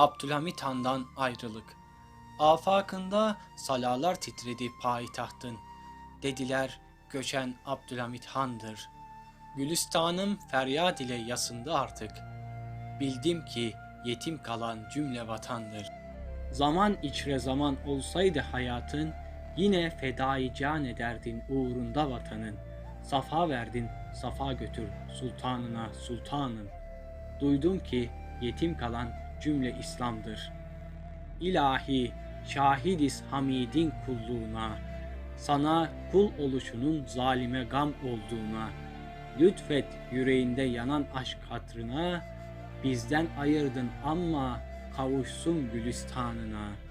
Abdülhamit Han'dan ayrılık. Afakında salalar titredi payitahtın. Dediler göçen Abdülhamit Han'dır. Gülistanım feryat ile yasındı artık. Bildim ki yetim kalan cümle vatandır. Zaman içre zaman olsaydı hayatın, yine fedai can ederdin uğrunda vatanın. Safa verdin, safa götür sultanına sultanım. Duydum ki yetim kalan cümle İslam'dır. İlahi şahidiz Hamid'in kulluğuna, sana kul oluşunun zalime gam olduğuna, lütfet yüreğinde yanan aşk hatrına, bizden ayırdın ama kavuşsun gülistanına.''